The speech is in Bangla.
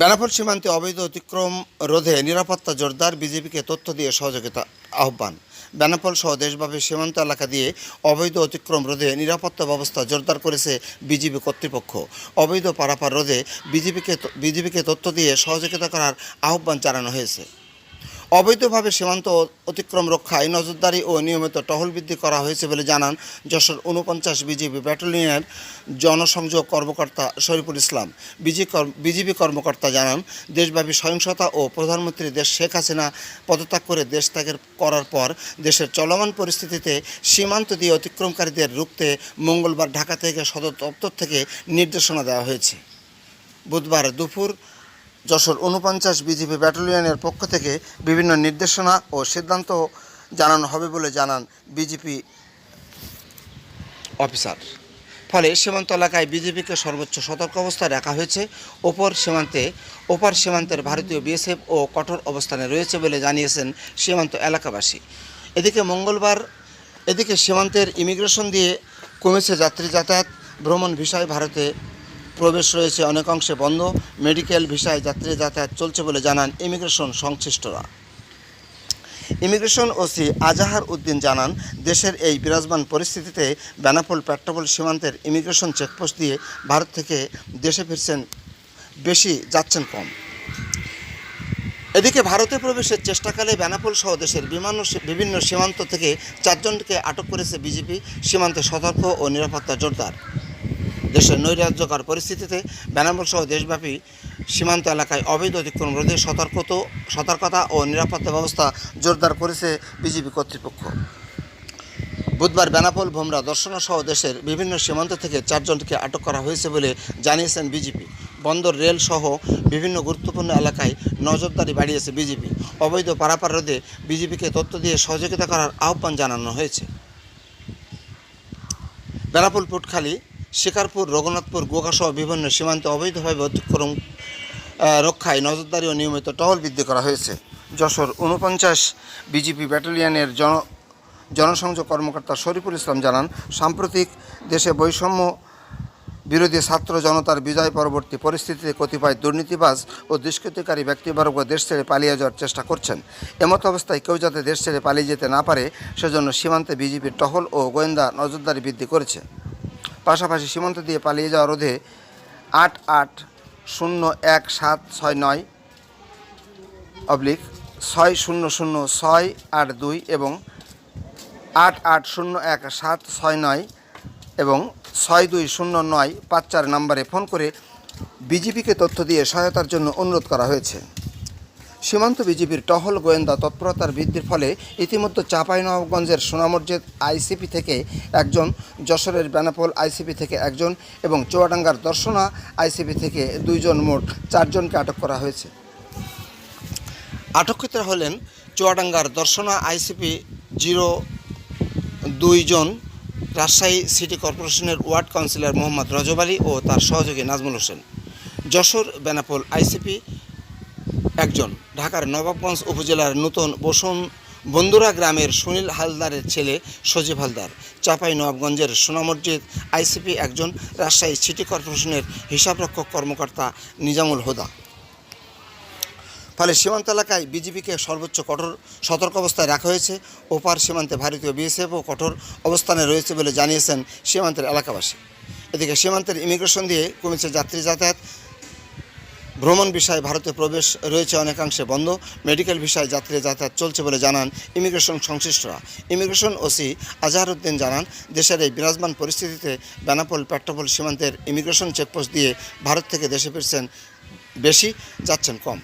বেনাপোল সীমান্তে অবৈধ অতিক্রম রোধে নিরাপত্তা জোরদার বিজেপিকে তথ্য দিয়ে সহযোগিতা আহ্বান। বেনাপোল সহ দেশব্যাপী সীমান্ত এলাকা দিয়ে অবৈধ অতিক্রম রোধে নিরাপত্তা ব্যবস্থা জোরদার করেছে বিজেপি কর্তৃপক্ষ। অবৈধ পারাপার রোধে বিজেপিকে বিজেপিকে তথ্য দিয়ে সহযোগিতা করার আহ্বান জানানো হয়েছে। অবৈধভাবে সীমান্ত অতিক্রম রক্ষায় নজরদারি ও নিয়মিত টহল বৃদ্ধি করা হয়েছে বলে জানান যশোর উনপঞ্চাশ বিজিবি ব্যাটালিয়নের জনসংযোগ কর্মকর্তা শরীফুল ইসলাম। বিজিবি কর্মকর্তা জানান, দেশব্যাপী সহিংসতা ও প্রধানমন্ত্রী দেশ শেখ হাসিনা পদত্যাগ করে দেশ ত্যাগের করার পর দেশের চলমান পরিস্থিতিতে সীমান্ত দিয়ে অতিক্রমকারীদের রুখতে মঙ্গলবার ঢাকা থেকে সদর দপ্তর থেকে নির্দেশনা দেওয়া হয়েছে। বুধবার দুপুর যশোর উনপঞ্চাশ বিজিবি ব্যাটালিয়নের পক্ষ থেকে বিভিন্ন নির্দেশনা ও সিদ্ধান্ত জানানো হবে বলে জানান বিজেপি অফিসার। ফলে সীমান্ত এলাকায় বিজেপিকে সর্বোচ্চ সতর্ক অবস্থায় রাখা হয়েছে। ওপর সীমান্তে, ওপার সীমান্তের ভারতীয় বিএসএফ ও কঠোর অবস্থানে রয়েছে বলে জানিয়েছেন সীমান্ত এলাকাবাসী। এদিকে মঙ্গলবার, এদিকে সীমান্তের ইমিগ্রেশন দিয়ে কমেছে যাত্রী যাতায়াত। ভ্রমণ ভিসায় ভারতে প্রবেশ রয়েছে অনেকাংশে বন্ধ। মেডিকেল ভিসায় যাত্রী যাতায়াত চলছে বলে জানান ইমিগ্রেশন সংশ্লিষ্টরা। ইমিগ্রেশন ওসি আজাহার উদ্দিন জানান, দেশের এই বিরাজমান পরিস্থিতিতে বেনাপোল পেট্রাপোল সীমান্তের ইমিগ্রেশন চেকপোস্ট দিয়ে ভারত থেকে দেশে ফিরছেন, বেশি যাচ্ছেন কম। এদিকে ভারতে প্রবেশের চেষ্টাকালে বেনাপোল সহ দেশের বিমান বিভিন্ন সীমান্ত থেকে চারজনকে আটক করেছে বিজেপি, সীমান্তে সতর্ক ও নিরাপত্তা জোরদার। দেশের নৈরাজ্যকর পরিস্থিতিতে বেনাপোল সহ দেশব্যাপী সীমান্ত এলাকায় অবৈধ অতিক্রম রোধে সতর্কত, সতর্কতা ও নিরাপত্তা ব্যবস্থা জোরদার করেছে বিজেপি কর্তৃপক্ষ। বুধবার বেনাপোল, ভোমরা দর্শনা সহ দেশের বিভিন্ন সীমান্ত থেকে চারজনকে আটক করা হয়েছে বলে জানিয়েছেন বিজেপি বন্দর, রেল সহ বিভিন্ন গুরুত্বপূর্ণ এলাকায় নজরদারি বাড়িয়েছে বিজেপি অবৈধ পারাপার রোধে বিজেপিকে তথ্য দিয়ে সহযোগিতা করার আহ্বান জানানো হয়েছে। বেনাপোল, পুটখালী শিকারপুর, রঘুনাথপুর গোঘাসহ বিভিন্ন সীমান্তে অবৈধভাবে অতিক্রম রক্ষায় নজরদারি ও নিয়মিত টহল বৃদ্ধি করা হয়েছে। যশোর উনপঞ্চাশ বিজিপি ব্যাটালিয়নের জন, জনসংযোগ কর্মকর্তা শরীফুল ইসলাম জানান, সাম্প্রতিক দেশে বৈষম্য বিরোধী ছাত্র জনতার বিজয় পরবর্তী পরিস্থিতিতে কতিপয় দুর্নীতিবাজ ও দুষ্কৃতিকারী ব্যক্তিবর্গ দেশ ছেড়ে পালিয়ে যাওয়ার চেষ্টা করছেন। এমত অবস্থায় কেউ যাতে দেশ ছেড়ে পালিয়ে যেতে না পারে, সেজন্য সীমান্তে বিজেপির টহল ও গোয়েন্দা নজরদারি বৃদ্ধি করেছে। পাশাপাশি সীমান্ত দিয়ে পালিয়ে যাওয়া রোধে আট আট শূন্য এক সাত ছয় নয় অবলিক ছয় শূন্য শূন্য ছয় আট দুই এবং আট আট শূন্য এক সাত ছয় নয় এবং ছয় দুই শূন্য নয় পাঁচ চার নম্বরে ফোন করে বিজেপিকে তথ্য দিয়ে সহায়তার জন্য অনুরোধ করা হয়েছে। সীমান্ত বিজেপির টহল গোয়েন্দা তৎপরতার বৃদ্ধির ফলে ইতিমধ্যে চাঁপাইনবাবগঞ্জের সোনামসজিদ আইসিপি থেকে একজন, যশোরের বেনাপোল আইসিপি থেকে একজন এবং চুয়াডাঙ্গার দর্শনা আইসিপি থেকে দুইজন মোট চারজনকে আটক করা হয়েছে। আটককৃতরা হলেন চুয়াডাঙ্গার দর্শনা আইসিপি জিরো দুইজন রাজশাহী সিটি কর্পোরেশনের ওয়ার্ড কাউন্সিলর মোহাম্মদ রজব আলী ও তার সহযোগী নাজমুল হোসেন। যশোর, বেনাপোল আইসিপি একজন। ঢাকার নবাবগঞ্জ উপজেলার নতুন বসুন বন্ধুরা গ্রামের সুনীল হালদারের ছেলে সজীব হালদার। চাপাই নবাবগঞ্জের সোনামসজিদ আইসিপি একজন রাজশাহী সিটি কর্পোরেশনের হিসাবরক্ষক কর্মকর্তা নিজামুল হোদা। ফলে সীমান্ত এলাকায় বিজেপিকে সর্বোচ্চ কঠোর সতর্ক অবস্থায় রাখা হয়েছে। ওপার সীমান্তে ভারতীয় বিএসএফও কঠোর অবস্থানে রয়েছে বলে জানিয়েছেন সীমান্তের এলাকাবাসী। এদিকে সীমান্তের ইমিগ্রেশন দিয়ে কমেছে যাত্রী যাতায়াত। ভ্রমণ বিষয়ে ভারতে প্রবেশ রয়েছে অনেকাংশে বন্ধ। মেডিকেল বিষয়ে যাত্রী যাতায়াত চলছে বলে জানান ইমিগ্রেশন সংশ্লিষ্টরা। ইমিগ্রেশন ওসি আজহারউদ্দিন জানান, দেশের এই বিরাজমান পরিস্থিতিতে বেনাপোল পেট্রোপোল সীমান্তের ইমিগ্রেশন চেকপোস্ট দিয়ে ভারত থেকে দেশে ফিরছেন বেশি, যাচ্ছেন কম।